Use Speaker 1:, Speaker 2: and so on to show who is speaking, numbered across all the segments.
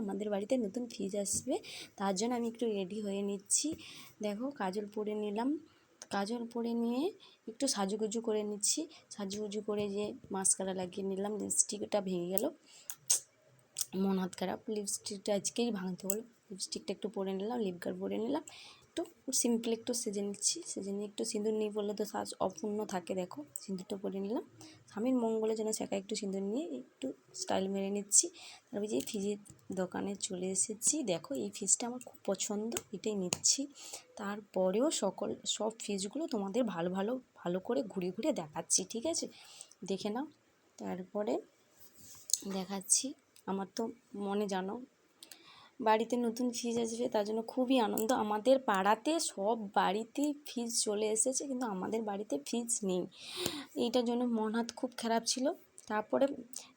Speaker 1: আমাদের বাড়িতে নতুন ফ্রিজ আসবে, তার জন্য আমি একটু রেডি হয়ে নিচ্ছি। দেখো, কাজল পরে নিলাম। কাজল পরে নিয়ে একটু সাজুগুজু করে নিচ্ছি। সাজুগুজু করে যে মাস্কারা লাগিয়ে নিলাম লিপস্টিকটা ভেঙে গেল। মন হাত খারাপ লিপস্টিকটা আজকেই ভাঙতে হলো লিপস্টিকটা একটু পরে নিলাম লিপ গার্ড পরে নিলাম। একটু সিম্পল একটু সেজে নিচ্ছি। সেজে নিয়ে একটু সিঁদুর নিয়ে পড়লে তো সাজ অপূর্ণ থাকে, দেখো। সিঁদুরটা পরে নিলাম। স্বামীর মঙ্গলের জন্য সেকা একটু সিঁদুর নিয়ে একটু স্টাইল মেরে নিচ্ছি। তারপরে যে ফ্রিজের দোকানে চলে এসেছি। দেখো, এই ফ্রিজটা আমার খুব পছন্দ, এটাই নিচ্ছি। তারপরেও সকল, সব ফ্রিজগুলো তোমাদের ভালো ভালো ভালো করে ঘুরে ঘুরে দেখাচ্ছি, ঠিক আছে? দেখে নাও। তারপরে দেখাচ্ছি, আমার তো মনে জানো বাড়িতে নতুন ফ্রিজ আসবে তার জন্য খুবই আনন্দ। আমাদের পাড়াতে সব বাড়িতেই ফ্রিজ চলে এসেছে, কিন্তু আমাদের বাড়িতে ফ্রিজ নেই। এইটার জন্য মন হাত খুব খারাপ ছিল। তারপরে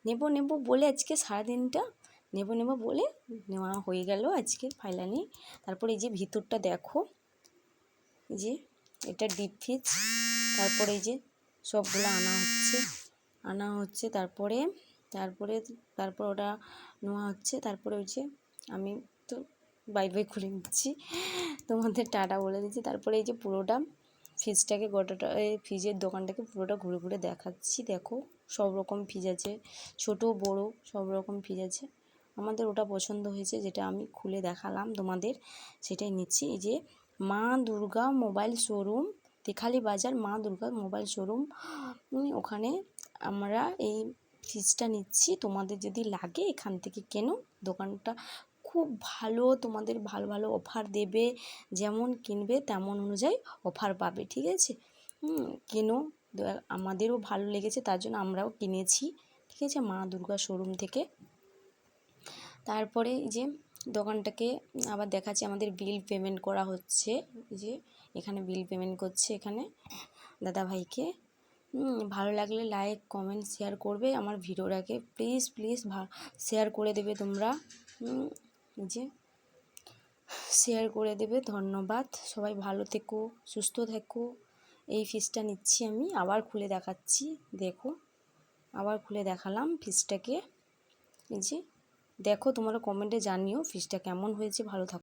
Speaker 1: নেব নেব বলে আজকে সারাদিনটা নেব নেব বলে নেওয়া হয়ে গেল আজকে ফাইলানি তারপরে এই যে ভিতরটা দেখো, এই যে এটা ডিপ ফ্রিজ, তারপরে এই যে সবগুলো আনা হচ্ছে আনা হচ্ছে, তারপরে তারপরে, তারপর ওটা নেওয়া হচ্ছে, তারপরে ওই যে আমি তো বাই বাই খুলে নিচ্ছি। তোমাদের টাটা বলে দিচ্ছি। তারপরে এই যে পুরোটা ফ্রিজটাকে গোটাটা, এই ফ্রিজের দোকানটাকে পুরোটা ঘুরে ঘুরে দেখাচ্ছি। দেখো, সব রকম ফ্রিজ আছে, ছোটো, বড়ো, সব রকম ফ্রিজ আছে। আমাদের ওটা পছন্দ হয়েছে, যেটা আমি খুলে দেখালাম তোমাদের, সেটাই নিচ্ছি। এই যে মা দুর্গা মোবাইল শোরুম, তেখালি বাজার মা দুর্গা মোবাইল শোরুম। ওখানে আমরা এই ফ্রিজটা নিচ্ছি। তোমাদের যদি লাগে এখান থেকে কেনো, দোকানটা খুব ভালো তোমাদের ভালো ভালো অফার দেবে। যেমন কিনবে তেমন অনুযায়ী অফার পাবে, ঠিক আছে? কেনো? আমাদেরও ভালো লেগেছে, তার জন্য আমরাও কিনেছি, ঠিক আছে? মা দুর্গা শোরুম থেকে। তারপরে যে দোকানটাকে আবার দেখাচ্ছি, আমাদের বিল পেমেন্ট করা হচ্ছে। যে এখানে বিল পেমেন্ট করছে এখানে দাদা ভাইকে ভালো লাগলে লাইক কমেন্ট শেয়ার করবে। আমার ভিডিওটাকে প্লিজ প্লিজ শেয়ার করে দেবে তোমরা। যে শেয়ার করে দেবে, ধন্যবাদ। সবাই ভালো থেকো, সুস্থ থেকো। এই ফিসটা নিচ্ছি আমি, আবার খুলে দেখাচ্ছি। দেখো, আবার খুলে দেখালাম ফিসটাকে যে, দেখো, তোমরা কমেন্টে জানিও ফিসটা কেমন হয়েছে, ভালো থাকো।